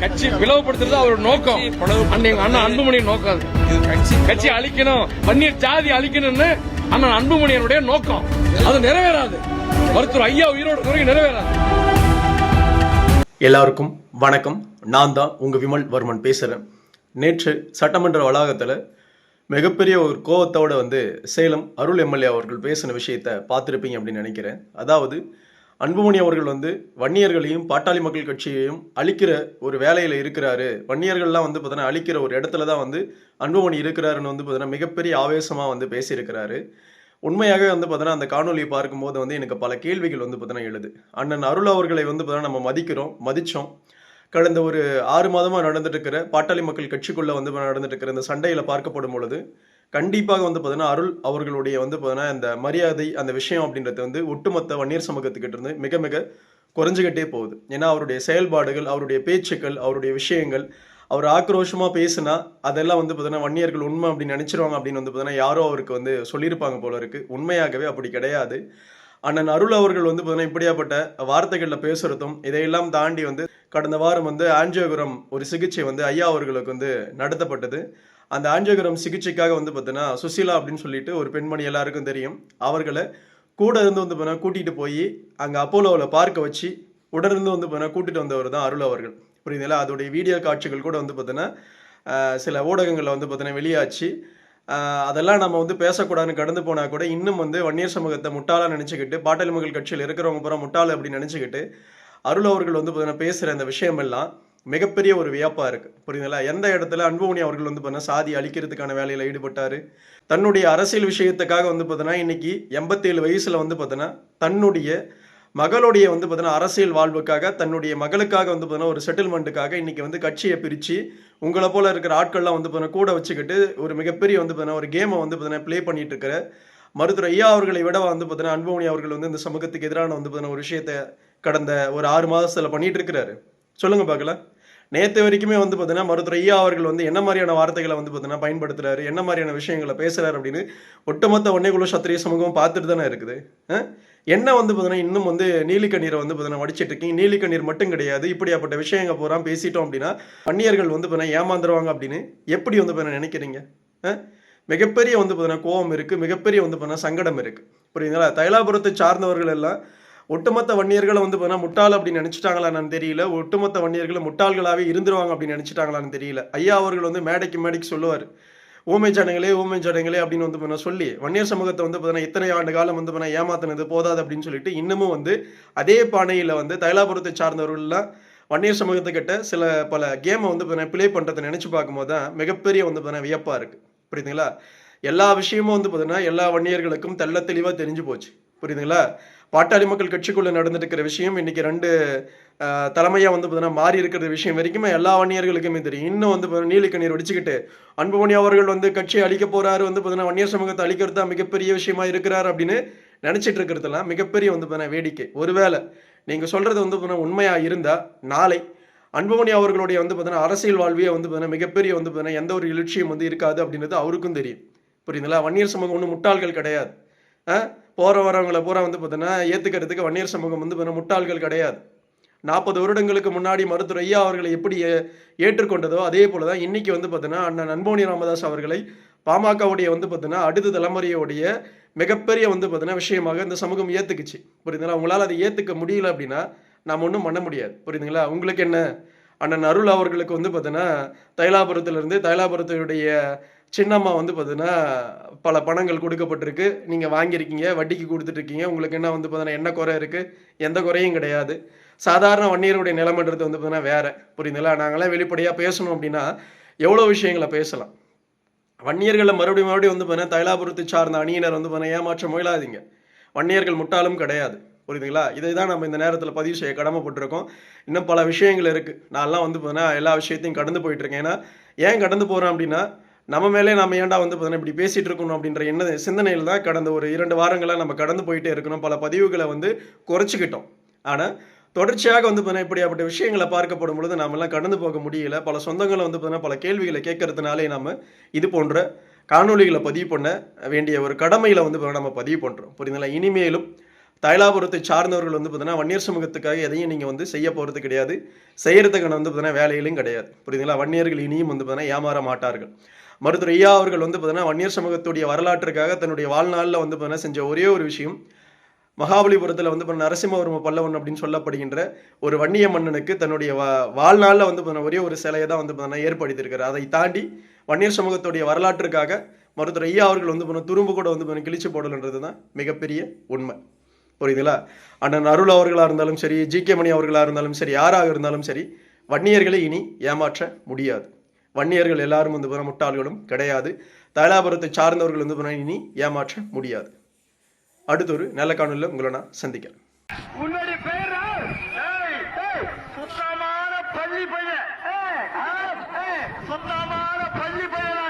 கட்சி பிளவுபடுத்துறது அவரோட நோக்கம். அண்ணன் அன்புமணி நோக்கம் அது. கட்சி. கட்சி அழிக்கணும். வன்னியர் ஜாதி அழிக்கணும்னு அண்ணன் அன்புமணியனுடைய நோக்கம். அது நிறைவேறாது. மருத்துவர் ஐயா உயிரோட வரைக்கும் நிறைவேறாது. எல்லாருக்கும் வணக்கம். நான் தான் உங்கள் விமல் வர்மன் பேசுகிறேன் நேற்று சட்டமன்ற வளாகத்தில் மிகப்பெரிய ஒரு கோவத்தோட வந்து சேலம் அருள் எம்எல்ஏ அவர்கள் பேசின விஷயத்தை பார்த்துருப்பீங்க அப்படின்னு நினைக்கிறேன். அதாவது அன்புமணி அவர்கள் வந்து வன்னியர்களையும் பாட்டாளி மக்கள் கட்சியையும் அழிக்கிற ஒரு வேலையில் இருக்கிறாரு. வன்னியர்கள்லாம் வந்து பார்த்தீங்கன்னா அழிக்கிற ஒரு இடத்துல தான் வந்து அன்புமணி இருக்கிறாருன்னு வந்து பார்த்தீங்கன்னா மிகப்பெரிய ஆவேசமாக வந்து பேசியிருக்கிறாரு. உண்மையாகவே வந்து பார்த்தோன்னா அந்த காணொலியை பார்க்கும்போது வந்து எனக்கு பல கேள்விகள் வந்து பார்த்தீங்கன்னா எழுது. அண்ணன் அருள் அவர்களை வந்து பார்த்தோன்னா நம்ம மதிக்கிறோம் மதித்தோம் கடந்த ஒரு ஆறு மாதமாக நடந்துட்டு இருக்கிற பாட்டாளி மக்கள் கட்சிக்குள்ளே வந்து நடந்துட்டு இருக்கிற இந்த சண்டையில் பார்க்கப்படும் பொழுது கண்டிப்பாக வந்து பார்த்தீங்கன்னா அருள் அவர்களுடைய வந்து பார்த்தீங்கன்னா இந்த மரியாதை அந்த விஷயம் அப்படின்றது வந்து ஒட்டுமொத்த வன்னியர் சமூகத்துக்கிட்ட இருந்து மிக மிக குறைஞ்சிக்கிட்டே போகுது. ஏன்னா அவருடைய செயல்பாடுகள் அவருடைய பேச்சுக்கள் அவருடைய விஷயங்கள் அவர் ஆக்ரோஷமாக பேசுனா அதெல்லாம் வந்து பார்த்தீங்கன்னா வன்னியர்கள் உண்மை அப்படின்னு நினச்சிருவாங்க அப்படின்னு வந்து பார்த்தீங்கன்னா யாரோ அவருக்கு வந்து சொல்லியிருப்பாங்க போல இருக்கு. உண்மையாகவே அப்படி கிடையாது. அண்ணன் அருள் அவர்கள் வந்து பார்த்தீங்கன்னா இப்படியாப்பட்ட வார்த்தைகளில் பேசுறதும் இதையெல்லாம் தாண்டி வந்து கடந்த வாரம் வந்து ஆஞ்சியோகுரம் ஒரு சிகிச்சை வந்து ஐயா அவர்களுக்கு வந்து நடத்தப்பட்டது. அந்த ஆஞ்சியோகிரம் சிகிச்சைக்காக வந்து பார்த்தோன்னா சுசீலா அப்படின்னு சொல்லிட்டு ஒரு பெண்மணி எல்லாருக்கும் தெரியும். அவர்களை கூட இருந்து வந்து பார்த்தீங்கன்னா கூட்டிகிட்டு போய் அங்கே அப்போலோவில் பார்க்க வச்சு உடனிருந்து வந்து பார்த்தீங்கன்னா கூட்டிகிட்டு வந்தவர் தான் அருள் அவர்கள். புரியுதுங்களா? அதோடைய வீடியோ காட்சிகள் கூட வந்து பார்த்தோன்னா சில ஊடகங்களில் வந்து பார்த்தோன்னா வெளியாச்சு. அதெல்லாம் நம்ம வந்து பேசக்கூடாதுன்னு கடந்து போனால் கூட இன்னும் வந்து வன்னியர் சமூகத்தை முட்டாளாக நினச்சிக்கிட்டு பாட்டாளி மகள் கட்சியில் இருக்கிறவங்க பூரா முட்டாள் அப்படின்னு நினச்சிக்கிட்டு அருள் அவர்கள் வந்து பார்த்தீங்கன்னா பேசுகிற அந்த விஷயமெல்லாம் மிகப்பெரிய ஒரு வியப்பாக இருக்குது புரியுதுங்களா எந்த இடத்துல அன்புமணி அவர்கள் வந்து பார்த்தீங்கன்னா சாதி அழிக்கிறதுக்கான வேலையில் ஈடுபட்டார் தன்னுடைய அரசியல் விஷயத்துக்காக வந்து பார்த்தீங்கன்னா இன்னைக்கு எண்பத்தேழு வயசில் வந்து பார்த்தீங்கன்னா தன்னுடைய மகளுடைய வந்து பார்த்தீங்கன்னா அரசியல் வாழ்வுக்காக தன்னுடைய மகளுக்காக வந்து பார்த்தீங்கன்னா ஒரு செட்டில்மெண்ட்டுக்காக இன்றைக்கி வந்து கட்சியை பிரித்து உங்களை போல் இருக்கிற ஆட்கள்லாம் வந்து பார்த்தீங்கன்னா கூட வச்சுக்கிட்டு ஒரு மிகப்பெரிய வந்து பார்த்தீங்கன்னா ஒரு கேமை வந்து பார்த்தீங்கன்னா ப்ளே பண்ணிகிட்டு இருக்கிற மருத்துவர் ஐயா அவர்களை விட வந்து பார்த்தீங்கன்னா அன்புமணி அவர்கள் வந்து இந்த சமூகத்துக்கு எதிரான வந்து பார்த்தீங்கன்னா ஒரு விஷயத்தை கடந்த ஒரு ஆறு மாதத்தில் பண்ணிகிட்டு இருக்கிறாரு சொல்லுங்கள் பார்க்கலாம் நேற்று வரைக்குமே வந்து பார்த்தீங்கன்னா மருத்துவர் ஐயா அவர்கள் வந்து என்ன மாதிரியான வார்த்தைகளை வந்து பார்த்தீங்கன்னா பயன்படுத்துறாரு என்ன மாதிரியான விஷயங்களை பேசுறாரு அப்படின்னு ஒட்டுமொத்த ஒன்னைக்குள்ள சத்திரிய சமூகம் பார்த்துட்டு தானே இருக்குது. என்ன வந்து பார்த்தீங்கன்னா இன்னும் வந்து நீலிக்கண்ணீரை வந்து பார்த்தீங்கன்னா வடிச்சிட்டு இருக்கீங்க. நீலிக்கண்ணீர் மட்டும் கிடையாது. இப்படியாப்பட்ட விஷயங்கள் பூரா பேசிட்டோம் அப்படின்னா அன்னியர்கள் வந்து பார்த்தீங்கன்னா ஏமாந்துருவாங்க அப்படின்னு எப்படி வந்து பார்த்தீங்கன்னா நினைக்கிறீங்க? மிகப்பெரிய வந்து பார்த்தீங்கன்னா கோபம் இருக்குது மிகப்பெரிய வந்து பார்த்தீங்கன்னா சங்கடம் இருக்குது புரியுதுங்களா? தைலாபுரத்தை சார்ந்தவர்கள் எல்லாம் ஒட்டுமொத்த வன்னியர்களை வந்து பார்த்தீங்கன்னா முட்டாள் அப்படின்னு நினச்சிட்டாங்களான்னு தெரியல. ஒட்டுமொத்த வன்னியர்களை முட்டாள்களாகவே இருந்துருவாங்க அப்படின்னு நினச்சிட்டாங்களான்னு தெரியல. ஐயா அவர்கள் வந்து மேடைக்கு மேடைக்கு சொல்லுவார். ஊமை ஜனங்களே ஊமை ஜனங்களே அப்படின்னு வந்து பார்த்தீங்கன்னா சொல்லி வன்னியர் சமூகத்தை வந்து பார்த்தீங்கன்னா இத்தனை ஆண்டு காலம் வந்து பார்த்தீங்கன்னா ஏமாத்தினது போதாது அப்படின்னு சொல்லிட்டு இன்னமும் வந்து அதே பானையில் வந்து தைலாபுரத்தை சார்ந்தவர்கள்லாம் வன்னியர் சமூகத்துக்கிட்ட சில பல கேமை வந்து பார்த்தீங்கன்னா ப்ளே பண்ணுறதை நினச்சி பார்க்கும்போது தான் மிகப்பெரிய வந்து பார்த்தீங்கன்னா வியப்பாக இருக்குது புரியுதுங்களா? எல்லா விஷயமும் வந்து பார்த்தீங்கன்னா எல்லா வன்னியர்களுக்கும் தெள்ள தெளிவாக தெரிஞ்சு போச்சு. புரியுதுங்களா? பாட்டாளி மக்கள் கட்சிக்குள்ளே நடந்துட்டு விஷயம் இன்னைக்கு ரெண்டு தலைமையாக வந்து பார்த்தீங்கன்னா மாறி இருக்கிற விஷயம் வரைக்குமே எல்லா வன்னியர்களுக்குமே தெரியும். இன்னும் வந்து பார்த்தீங்கன்னா நீலிக்கண்ணீர் வடிச்சுக்கிட்டு அன்புமணி அவர்கள் வந்து கட்சியை அழிக்க போறாரு வந்து பார்த்தீங்கன்னா வன்னியர் சமூகத்தை அழிக்கிறது தான் மிகப்பெரிய விஷயமா இருக்கிறார் அப்படின்னு நினைச்சிட்டு இருக்கிறதெல்லாம் மிகப்பெரிய வந்து பார்த்தீங்கன்னா வேடிக்கை. ஒருவேளை நீங்கள் சொல்றது வந்து பார்த்தீங்கன்னா உண்மையாக இருந்தால் நாளை அன்புமணி அவர்களுடைய வந்து பார்த்தீங்கன்னா அரசியல் வாழ்வியை வந்து பார்த்தீங்கன்னா மிகப்பெரிய வந்து பார்த்தீங்கன்னா எந்த ஒரு எழுச்சியும் வந்து இருக்காது அப்படின்றது அவருக்கும் தெரியும். புரியுதுங்களா? வன்னியர் சமூகம் ஒன்றும் முட்டாள்கள் கிடையாது. ஆ போகிற வரவங்களை பூரா வந்து பார்த்தீங்கன்னா ஏற்றுக்கிறதுக்கு வன்னியர் சமூகம் வந்து பார்த்தீங்கன்னா முட்டாள்கள் கிடையாது. நாற்பது வருடங்களுக்கு முன்னாடி மருத்துவர் ஐயா அவர்களை எப்படி ஏற்றுக்கொண்டதோ அதே போல தான் இன்னைக்கு வந்து பார்த்தீங்கன்னா அண்ணன் அன்போனி ராமதாஸ் அவர்களை பாமகவுடைய வந்து பார்த்தீங்கன்னா அடுத்த தலைமுறையோடைய மிகப்பெரிய வந்து பார்த்தீங்கன்னா விஷயமாக இந்த சமூகம் ஏற்றுக்குச்சு புரியுதுங்களா? உங்களால் அதை ஏற்றுக்க முடியல அப்படின்னா நாம் ஒன்றும் பண்ண முடியாது. புரியுதுங்களா? உங்களுக்கு என்ன? அண்ணன் அருள் அவர்களுக்கு வந்து பார்த்தீங்கன்னா தைலாபுரத்திலிருந்து தைலாபுரத்தினுடைய சின்னம்மா வந்து பார்த்தீங்கன்னா பல பணங்கள் கொடுக்கப்பட்டிருக்கு. நீங்கள் வாங்கியிருக்கீங்க வட்டிக்கு கொடுத்துட்ருக்கீங்க. உங்களுக்கு என்ன வந்து பார்த்தீங்கன்னா என்ன குறை இருக்குது எந்த குறையும் கிடையாது. சாதாரண வன்னியருடைய நிலைமன்றது வந்து பார்த்தீங்கன்னா வேறு. புரியுதுங்களா? நாங்களாம் வெளிப்படையாக பேசணும் அப்படின்னா எவ்வளோ விஷயங்களை பேசலாம். வன்னியர்களை மறுபடியும் மறுபடியும் வந்து பார்த்தீங்கன்னா தைலாபுரத்தை சார்ந்த அணியினர் வந்து பார்த்தீங்கன்னா ஏமாற்ற முயலாதீங்க. வன்னியர்கள் முட்டாளும் கிடையாது. புரியுதுங்களா? இதை தான் நம்ம இந்த நேரத்தில் பதிவு செய்ய கடமைப்பட்டிருக்கோம். இன்னும் பல விஷயங்கள் இருக்குது நான்லாம் வந்து பார்த்தீங்கன்னா எல்லா விஷயத்தையும் கடந்து போயிட்டுருக்கேன் ஏன்னா ஏன் கடந்து போகிறேன் அப்படின்னா நம்ம மேலே நம்ம ஏன்டா வந்து பார்த்தீங்கன்னா இப்படி பேசிகிட்டு இருக்கணும் அப்படின்ற என்ன சிந்தனையில் தான் கடந்த ஒரு இரண்டு வாரங்களாக நம்ம கடந்து போயிட்டே இருக்கணும். பல பதிவுகளை வந்து குறைச்சிக்கிட்டோம். ஆனால் தொடர்ச்சியாக வந்து பார்த்தீங்கன்னா இப்படியாப்பட்ட விஷயங்களை பார்க்கப்படும் பொழுது நாமெல்லாம் கடந்து போக முடியல. பல சொந்தங்களை வந்து பார்த்தீங்கன்னா பல கேள்விகளை கேட்கறதுனாலே நம்ம இது போன்ற காணொளிகளை பதிவு பண்ண வேண்டிய ஒரு கடமையில் வந்து பார்த்தீங்கன்னா நம்ம பதிவு பண்ணுறோம் புரியுதுங்களா? இனிமேலும் தைலாபுரத்தை சார்ந்தவர்கள் வந்து பார்த்தீங்கன்னா வன்னியர் சமூகத்துக்காக எதையும் நீங்கள் வந்து செய்ய போகிறது கிடையாது. செய்கிறதுக்கான வந்து பார்த்தீங்கன்னா வேலையிலும் கிடையாது. புரியுதுங்களா? வன்னியர்கள் இனியும் வந்து பார்த்தீங்கன்னா ஏமாற மாட்டார்கள். மருத்துவர் ஐயா அவர்கள் வந்து பார்த்தீங்கன்னா வன்னியர் சமூகத்துடைய வரலாற்றுக்காக தன்னுடைய வாழ்நாளில் வந்து பார்த்தீங்கன்னா செஞ்ச ஒரே ஒரு விஷயம். மகாபலிபுரத்தில் வந்து இப்போ நரசிம்மவர்ம பல்லவன் அப்படின்னு சொல்லப்படுகின்ற ஒரு வன்னிய மன்னனுக்கு தன்னுடைய வா வாழ்நாளில் வந்து பார்த்தீங்கன்னா ஒரே ஒரு சிலையை தான் வந்து பார்த்தீங்கன்னா ஏற்படுத்தியிருக்காரு அதை தாண்டி வன்னியர் சமூகத்துடைய வரலாற்றுக்காக மருத்துவர் ஐயா அவர்கள் வந்து பார்த்தீங்கன்னா துரும்பு கூட வந்து பார்த்தீங்கன்னா கிழிச்சு போடலன்றது தான் மிகப்பெரிய உண்மை. புரியுதுங்களா? அண்ணன் அருள் அவர்களாக இருந்தாலும் சரி ஜி கே மணி அவர்களாக இருந்தாலும் சரி யாராக இருந்தாலும் சரி வன்னியர்களை இனி ஏமாற்ற முடியாது. வன்னியர்கள் எல்லாரும் வந்து பார்த்தீங்கன்னா முட்டாள்களும் கிடையாது. தைலாபுரத்தை சார்ந்தவர்கள் வந்து பார்த்தீங்கன்னா இனி ஏமாற்ற முடியாது. அடுத்த ஒரு நல்ல காணொலியில் உங்களை நான் சந்திக்கிறேன். உன்னுடைய பேர்? சுத்தமான பள்ளி பையன். ஏய், சுத்தமான பள்ளி பையன்?